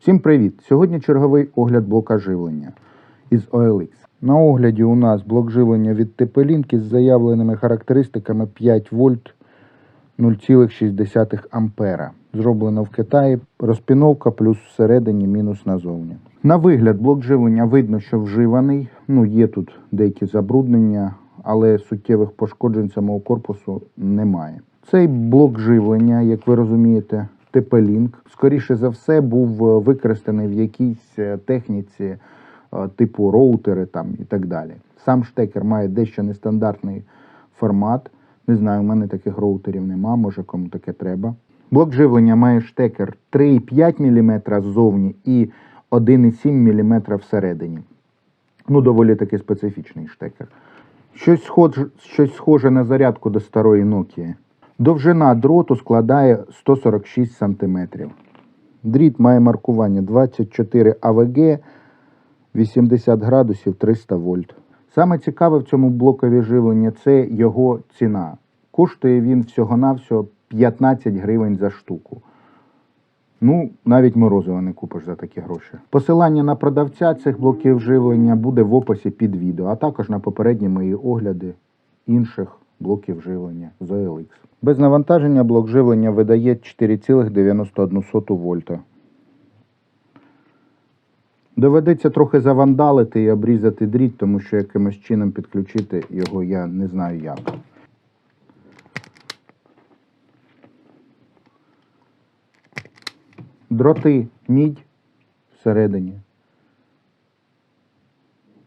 Всім привіт! Сьогодні черговий огляд блока живлення із OLX. На огляді у нас блок живлення від TP-Link із заявленими характеристиками 5 вольт 0,6 ампера. Зроблено в Китаї. Розпіновка плюс всередині, мінус назовні. На вигляд блок живлення видно, що вживаний. Ну, є тут деякі забруднення, але суттєвих пошкоджень самого корпусу немає. Цей блок живлення, як ви розумієте, TP-Link, скоріше за все, був е, використаний в якійсь е, техніці е, типу роутери там і так далі. Сам штекер має дещо нестандартний формат. Не знаю, у мене таких роутерів нема, може кому таке треба. Блок живлення має штекер 3,5 мм ззовні і 1,7 мм всередині. Ну, доволі таки специфічний штекер. Щось схоже, щось схоже на зарядку до старої Nokia. Довжина дроту складає 146 см. Дріт має маркування 24 АВГ, 80 градусів 300 вольт. Саме цікаве в цьому блокові живлення це його ціна. Коштує він всього-навсього 15 гривень за штуку. Ну, навіть морозива не купиш за такі гроші. Посилання на продавця цих блоків живлення буде в описі під відео, а також на попередні мої огляди інших блоків живлення з. Без навантаження блок живлення видає 4,91 вольта. Доведеться трохи завандалити і обрізати дріт, тому що якимось чином підключити його я не знаю як. Дроти мідь всередині.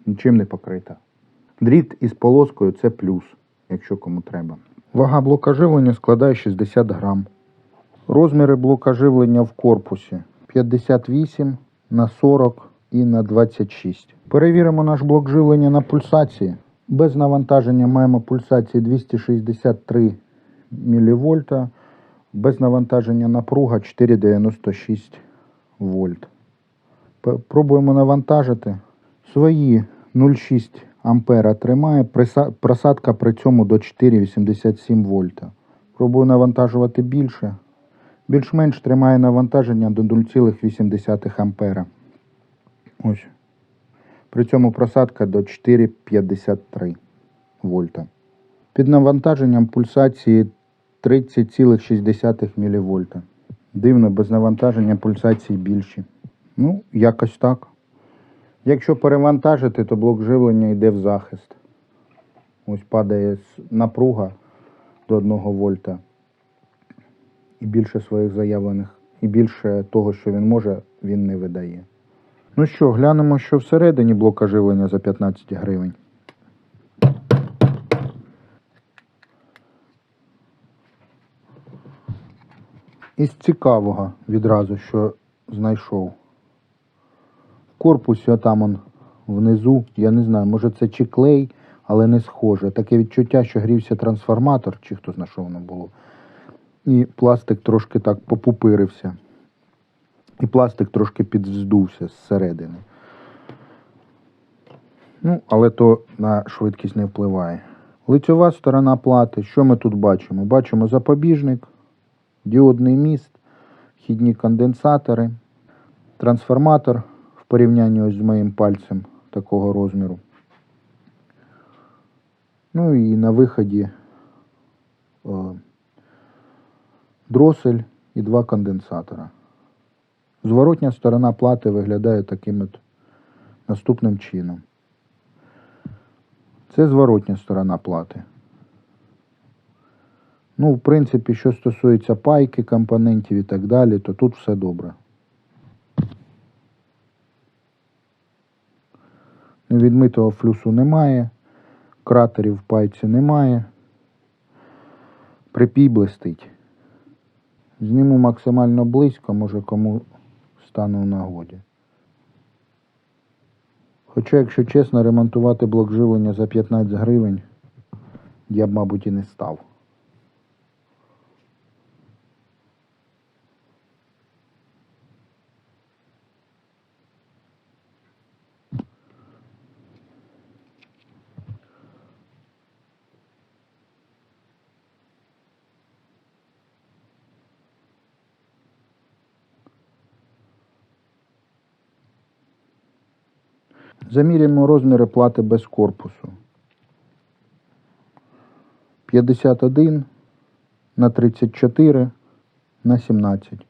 Нічим не покрита. Дріт із полоскою це плюс, якщо кому треба. Вага блока живлення складає 60 грам. Розміри блока живлення в корпусі 58 на 40 і на 26. Перевіримо наш блок живлення на пульсації. Без навантаження маємо пульсації 263 мВ, без навантаження напруга 4,96 вольт. Пробуємо навантажити. Свої 0,6 ампера тримає, просадка при цьому до 4,87 вольта. Пробую навантажувати більше. Більш-менш тримає навантаження до 0,8 ампера. Ось. При цьому просадка до 4,53 вольта. Під навантаженням пульсації 30,6 мВ. Дивно, без навантаження пульсації більші. Ну, якось так. Якщо перевантажити, то блок живлення йде в захист. Ось падає напруга до 1 вольта. І більше своїх заявлених, і більше того, що він може, він не видає. Ну що, глянемо, що всередині блока живлення за 15 гривень. Із цікавого відразу, що знайшов. Корпусі отам он внизу, я не знаю, може це чи клей, але не схоже. Таке відчуття, що грівся трансформатор, чи хто знає, що воно було. І пластик трошки так попупирився. І пластик трошки підвздувся зсередини. Ну, але то на швидкість не впливає. Лицьова сторона плати. Що ми тут бачимо? Бачимо запобіжник, діодний міст, вхідні конденсатори, трансформатор порівнянні ось з моїм пальцем такого розміру. Ну і на виході о, дросель і два конденсатора. Зворотня сторона плати виглядає таким от наступним чином. Це зворотня сторона плати. Ну, в принципі, що стосується пайки, компонентів і так далі, то тут все добре. Відмитого флюсу немає, кратерів в пайці немає. Припій блистить. Зніму максимально близько, може кому стане у нагоді. Хоча, якщо чесно, ремонтувати блок живлення за 15 гривень я б, мабуть, і не став. Заміряємо розміри плати без корпусу. 51 на 34 на 17.